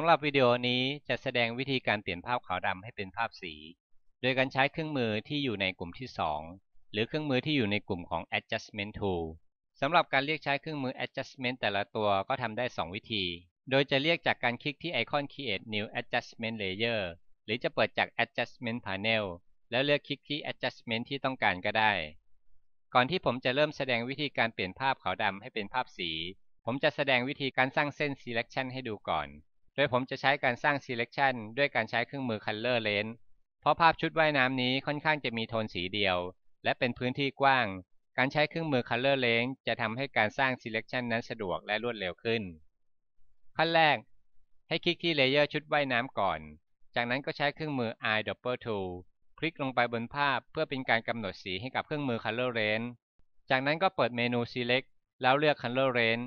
ำหรับวิดีโอนี้จะแสดงวิธีการเปลี่ยนภาพขาวดำให้เป็นภาพสี โดยการใช้เครื่องมือที่อยู่ในกลุ่มที่ 2 หรือเครื่องมือที่อยู่ในกลุ่มของ adjustment tool สำหรับการเรียกใช้เครื่องมือ adjustment แต่ละตัวก็ทำได้ 2 วิธี โดยจะเรียกจากการคลิกที่ไอคอน create new adjustment layer หรือจะเปิดจาก adjustment panel แล้วเลือกคลิกที่ adjustment ที่ต้องการก็ได้ ก่อนที่ผมจะเริ่มแสดงวิธีการเปลี่ยนภาพขาวดำให้เป็นภาพสี ผมจะแสดงวิธีการสร้างเส้น selection ให้ดูก่อน ดยผมจะใช้การสร้าง selection ด้วยการใช้เครื่องมือ color lens เพราะภาพชุดว่ายน้ำนี้ค่อนข้างจะมีโทนสีเดียว และเป็นพื้นที่กว้าง การใช้เครื่องมือ color lens จะทำให้การสร้าง selection นั้นสะดวกและรวดเร็วขึ้น ขั้นแรก ให้คลิกที่เลเยอร์ชุดว่ายน้ำก่อน จากนั้นก็ใช้เครื่องมือ eyedropper tool คลิกลงไปบนภาพเพื่อเป็นการกำหนดสีให้กับเครื่องมือ color range จากนั้นก็เปิดเมนู select แล้วเลือก color range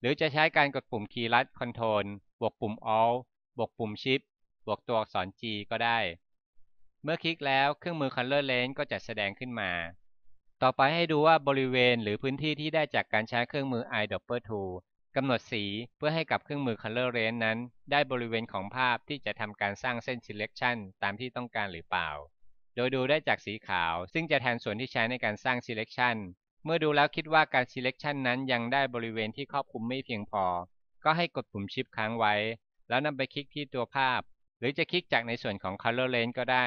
หรือจะใช้การกดปุ่มคีย์ลัด control บวกปุ่ม alt บวกปุ่ม shift บวกตัวอักษร G ก็ได้ เมื่อคลิกแล้วเครื่องมือ color range ก็จะแสดงขึ้นมา ต่อไปให้ดูว่าบริเวณหรือพื้นที่ที่ได้จากการใช้เครื่องมือ eyedropper tool กำหนดสีเพื่อให้กับเครื่องมือ color range นั้น ได้บริเวณของภาพที่จะทำการสร้างเส้น selection ตามที่ต้องการหรือเปล่า โดยดูได้จากสีขาว ซึ่งจะแทนส่วนที่ใช้ในการสร้าง selection เมื่อดูแล้วคิดว่าการ selection นั้นยังได้บริเวณที่ครอบคลุมไม่เพียงพอ ก็ให้กดปุ่ม shift ค้างไว้ แล้วนำไปคลิกที่ตัวภาพ หรือจะคลิกจากในส่วนของ color range ก็ได้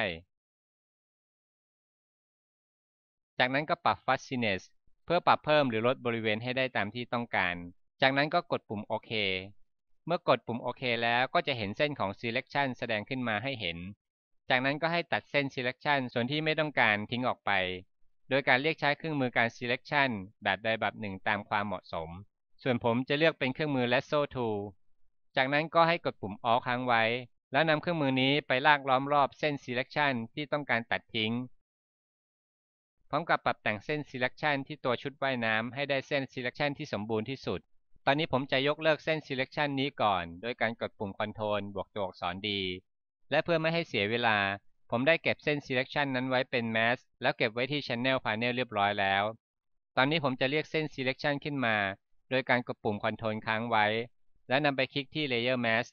จากนั้นก็ปรับ fuzziness เพื่อปรับเพิ่มหรือลดบริเวณให้ได้ตามที่ต้องการ จากนั้นก็กดปุ่มโอเค เมื่อกดปุ่มโอเคแล้วก็จะเห็นเส้นของ selection แสดงขึ้นมาให้เห็น จากนั้นก็ให้ตัดเส้น selection ส่วนที่ไม่ต้องการทิ้งออกไป โดยการเรียกใช้เครื่องมือการ selection แบบใดแบบหนึ่งตามความเหมาะสม ส่วนผมจะเลือกเป็นเครื่องมือ lasso tool จากนั้นก็ให้กดปุ่ม alt ค้างไว้ แล้วนำเครื่องมือนี้ไปลากล้อมรอบเส้น selection ที่ต้องการตัดทิ้ง พร้อมกับปรับแต่งเส้น selection ที่ตัวชุดว่ายน้ำให้ได้เส้น selection ที่สมบูรณ์ที่สุด ตอนนี้ผมจะยกเลิกเส้น selection นี้ก่อน โดยการกดปุ่ม control บวกตัวอักษร D และเพื่อไม่ให้เสียเวลา ผมได้เก็บเส้น selection นั้นไว้เป็น mask แล้วเก็บไว้ที่ channel panel เรียบร้อยแล้ว ตอนนี้ผมจะเรียกเส้น selection ขึ้นมา โดยการกดปุ่ม control ค้างไว้ และนำไปคลิกที่ layer mask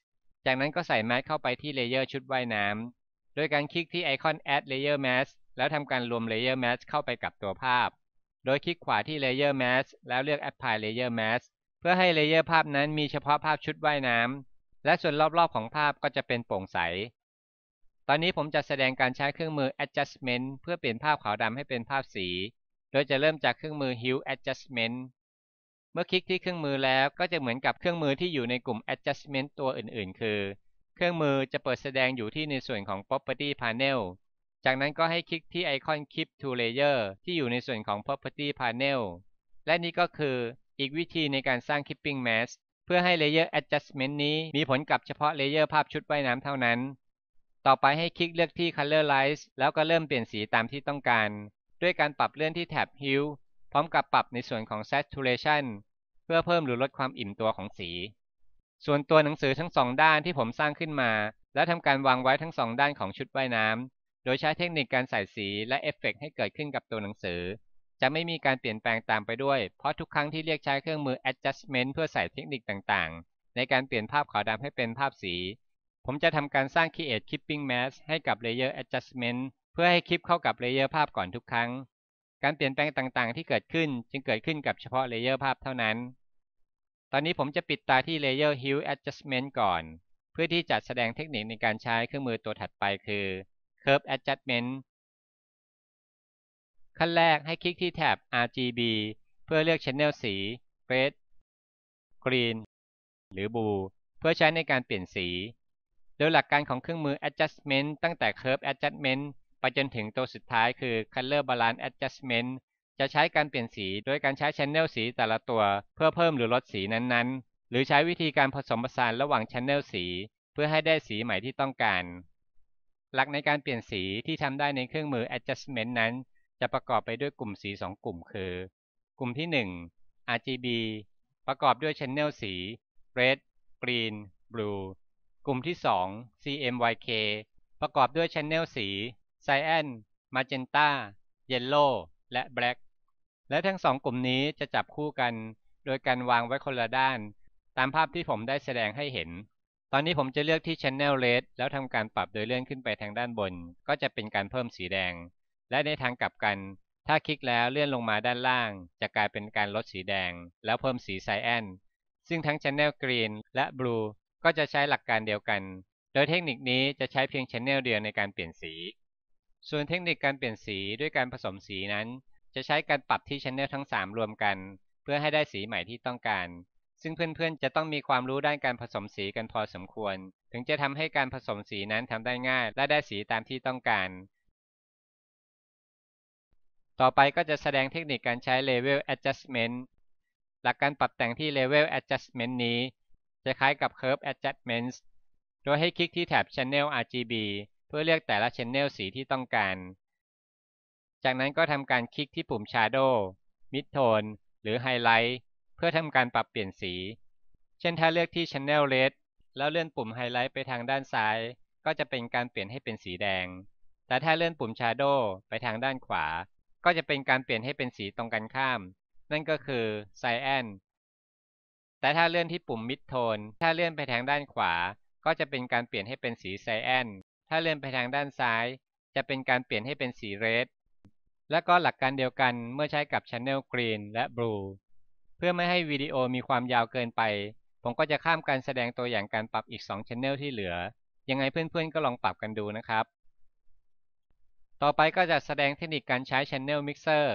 จากนั้นก็ใส่ mask เข้าไปที่เลเยอร์ชุดว่ายน้ำ โดยการคลิกที่ไอคอน add layer mask แล้วทำการรวม layer mask เข้าไปกับตัวภาพ โดยคลิกขวาที่ layer mask แล้วเลือก apply layer mask เพื่อให้เลเยอร์ภาพนั้นมีเฉพาะภาพชุดว่ายน้ำ และส่วนรอบๆของภาพก็จะเป็นโปร่งใส ตอนนี้ผมจะแสดงการใช้เครื่องมือ adjustment เพื่อเปลี่ยนภาพขาวดำให้เป็นภาพสี โดยจะเริ่มจากเครื่องมือ hue adjustment เมื่อคลิกที่เครื่องมือแล้วก็จะเหมือนกับเครื่องมือที่อยู่ในกลุ่ม adjustment ตัวอื่นๆ คือ เครื่องมือจะเปิดแสดงอยู่ที่ในส่วนของ property panel จากนั้นก็ให้คลิกที่ไอคอน keep to layer ที่อยู่ในส่วนของ property panel และนี่ก็คืออีกวิธีในการสร้าง Keeping Mask เพื่อให้ Layer Adjustment นี้มีผลกับเฉพาะเลเยอร์ภาพชุดว่ายน้ำเท่านั้น ต่อไปให้คลิกเลือกที่ Colorize แล้วก็เริ่มเปลี่ยนสีตามที่ต้องการ ด้วยการปรับเลื่อนที่แท็บ Hue พร้อมกับปรับในส่วนของ Saturation เพื่อเพิ่มหรือลดความอิ่มตัวของสี ส่วนตัวหนังสือทั้งสองด้านที่ผมสร้างขึ้นมา และทำการวางไว้ทั้งสองด้านของชุดว่ายน้ำโดยใช้เทคนิคการใส่สีและเอฟเฟกให้เกิดขึ้นกับตัวหนังสือ จะไม่มีการเปลี่ยนแปลงตามไปด้วย เพราะทุกครั้งที่เรียกใช้เครื่องมือ adjustment เพื่อใส่เทคนิคต่างๆ ในการเปลี่ยนภาพขาวดำให้เป็นภาพสี ผมจะทำการสร้าง create clipping mask ให้กับ layer adjustment เพื่อให้คลิปเข้ากับเลเยอร์ภาพก่อนทุกครั้ง การเปลี่ยนแปลงต่างๆ ที่เกิดขึ้นจึงเกิดขึ้นกับเฉพาะเลเยอร์ภาพเท่านั้น ตอนนี้ผมจะปิดตาที่ layer hue adjustment ก่อน เพื่อที่จะแสดงเทคนิคในการใช้เครื่องมือตัวถัดไปคือ curve adjustment ขั้นแรกให้คลิกที่แท็บ RGB เพื่อเลือก Channel สี Red Green หรือ Blue เพื่อใช้ในการเปลี่ยนสี โดยหลักการของเครื่องมือ Adjustment ตั้งแต่ Curve Adjustment ไปจนถึงตัวสุดท้ายคือ Color Balance Adjustment จะใช้การเปลี่ยนสีโดยการใช้ Channel สีแต่ละตัว เพื่อเพิ่มหรือลดสีนั้นๆ หรือใช้วิธีการผสมผสานระหว่าง Channel สี เพื่อให้ได้สีใหม่ที่ต้องการ หลักในการเปลี่ยนสีที่ทำได้ในเครื่องมือ Adjustment นั้น จะประกอบไปด้วยกลุ่มสี 2 กลุ่มคือ กลุ่มที่ 1 RGB ประกอบด้วย Channel สี Red Green Blue กลุ่มที่ 2 CMYK ประกอบด้วย Channel สี Cyan Magenta Yellow และ Black และทั้งสองกลุ่มนี้จะจับคู่กัน โดยการวางไว้คนละด้าน ตามภาพที่ผมได้แสดงให้เห็น ตอนนี้ผมจะเลือกที่ Channel Red แล้วทำการปรับโดยเลื่อนขึ้นไปทางด้านบน ก็จะเป็นการเพิ่มสีแดง และในทางกลับกัน ถ้าคลิกแล้วเลื่อนลงมาด้านล่าง จะกลายเป็นการลดสีแดง แล้วเพิ่มสีไซแอนซึ่งทั้ง Channel Green และ Blue ก็จะใช้หลักการเดียวกัน โดยเทคนิคนี้จะใช้เพียง Channel เดียวในการเปลี่ยนสี ส่วนเทคนิคการเปลี่ยนสีด้วยการผสมสีนั้น จะใช้การปรับที่ Channel ทั้ง 3 รวมกัน เพื่อให้ได้สีใหม่ที่ต้องการ ซึ่งเพื่อนๆ จะต้องมีความรู้ด้านการผสมสีกันพอสมควร ถึงจะทำให้การผสมสีนั้นทำได้ง่าย และได้สีตามที่ต้องการ ต่อไปก็จะแสดงเทคนิคการใช้ Level Adjustment หลักการปรับแต่งที่ Level Adjustment นี้ จะคล้ายกับ Curve Adjustments โดยให้คลิกที่แถบ Channel RGB เพื่อเลือกแต่ละ Channel สีที่ต้องการ จากนั้นก็ทำการคลิกที่ปุ่ม Shadow Midtone หรือ Highlight พื่อทำการปรับเปลี่ยนสี เช่นถ้าเลือกที่ Channel Red แล้วเลื่อนปุ่มไฮไลท์ไปทางด้านซ้าย ก็จะเป็นการเปลี่ยนให้เป็นสีแดง แต่ถ้าเลื่อนปุ่ม Shadow ไปทางด้านขวา ก็จะเป็นการเปลี่ยนให้เป็นสีตรงกันข้าม นั่นก็คือ Cyan แต่ถ้าเลื่อนที่ปุ่ม Mid Tone ถ้าเลื่อนไปทางด้านขวา ก็จะเป็นการเปลี่ยนให้เป็นสี Cyan ถ้าเลื่อนไปทางด้านซ้าย จะเป็นการเปลี่ยนให้เป็นสี Red และก็หลักการเดียวกันเมื่อใช้กับ Channel Green และ Blue เพื่อไม่ให้วิดีโอมีความยาวเกินไป ผมก็จะข้ามการแสดงตัวอย่างการปรับอีก 2 Channel ที่เหลือ ยังไงเพื่อนๆก็ลองปรับกันดูนะครับ ต่อไปก็จะแสดงเทคนิคการใช้ Channel Mixer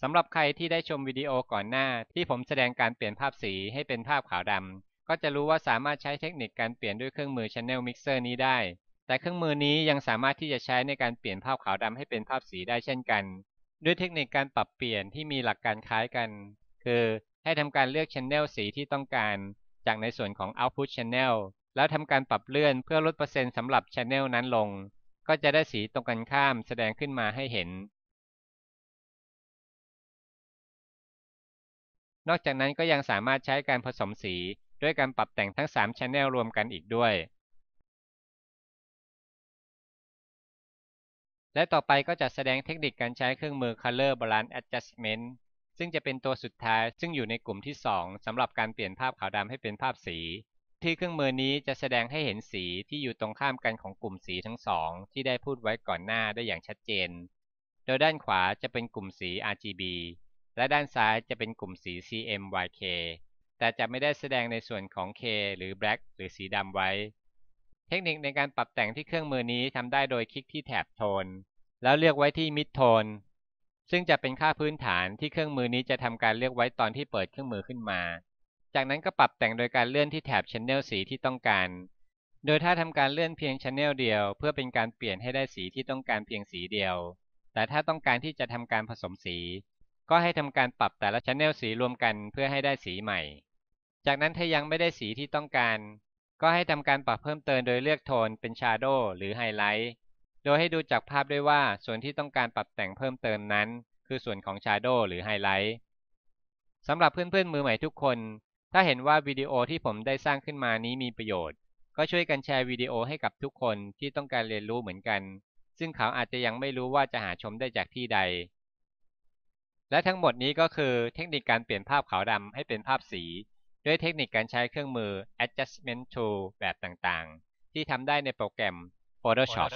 สำหรับใครที่ได้ชมวิดีโอก่อนหน้า ที่ผมแสดงการเปลี่ยนภาพสีให้เป็นภาพขาวดำก็จะรู้ว่าสามารถใช้เทคนิคการเปลี่ยนด้วยเครื่องมือ Channel Mixer นี้ได้ แต่เครื่องมือนี้ยังสามารถที่จะใช้ในการเปลี่ยนภาพขาวดำให้เป็นภาพสีได้เช่นกัน ด้วยเทคนิคการปรับเปลี่ยนที่มีหลักการคล้ายกัน คือให้ทำการเลือก Channel สีที่ต้องการ จากในส่วนของ Output Channel แล้วทำการปรับเลื่อนเพื่อลดเปอร์เซ็นต์สำหรับ Channel นั้นลง ก็จะได้สีตรงกันข้ามแสดงขึ้นมาให้เห็น นอกจากนั้นก็ยังสามารถใช้การผสมสีด้วยการปรับแต่งทั้ง 3 Channel รวมกันอีกด้วย และต่อไปก็จะแสดงเทคนิคการใช้เครื่องมือ Color Balance Adjustment ซึ่งจะเป็นตัวสุดท้ายซึ่งอยู่ในกลุ่มที่ 2สำหรับการเปลี่ยนภาพขาวดำให้เป็นภาพสี ที่เครื่องมือนี้จะแสดงให้เห็นสีที่อยู่ตรงข้ามกันของกลุ่มสีทั้งสองที่ได้พูดไว้ก่อนหน้าได้อย่างชัดเจน โดยด้านขวาจะเป็นกลุ่มสี RGB และด้านซ้ายจะเป็นกลุ่มสี CMYK แต่จะไม่ได้แสดงในส่วนของ K หรือ Black หรือสีดำไว้ เทคนิคในการปรับแต่งที่เครื่องมือนี้ทำได้โดยคลิกที่แถบโทน แล้วเลือกไว้ที่ Mid Tone ซึ่งจะเป็นค่าพื้นฐานที่เครื่องมือนี้จะทำการเลือกไว้ตอนที่เปิดเครื่องมือขึ้นมา จากนั้นก็ปรับแต่งโดยการเลื่อนที่แถบ Channel สีที่ต้องการ โดยถ้าทำการเลื่อนเพียง Channel เดียว เพื่อเป็นการเปลี่ยนให้ได้สีที่ต้องการเพียงสีเดียว แต่ถ้าต้องการที่จะทำการผสมสี ก็ให้ทำการปรับแต่ละ Channel สีรวมกันเพื่อให้ได้สีใหม่ จากนั้นถ้ายังไม่ได้สีที่ต้องการ ก็ให้ทำการปรับเพิ่มเติมโดยเลือกโทนเป็น Shadow หรือ Highlight โดยให้ดูจากภาพด้วยว่าส่วนที่ต้องการปรับแต่งเพิ่มเติมนั้น คือส่วนของ Shadow หรือ Highlight สำหรับเพื่อนๆมือใหม่ทุกคน ถ้าเห็นว่าวิดีโอที่ผมได้สร้างขึ้นมานี้มีประโยชน์ ก็ช่วยกันแชร์วิดีโอให้กับทุกคนที่ต้องการเรียนรู้เหมือนกัน ซึ่งเขาอาจจะยังไม่รู้ว่าจะหาชมได้จากที่ใด และทั้งหมดนี้ก็คือเทคนิคการเปลี่ยนภาพขาวดำให้เป็นภาพสี ด้วยเทคนิคการใช้เครื่องมือ adjustment tool แบบต่างๆ ที่ทำได้ในโปรแกรม Photoshop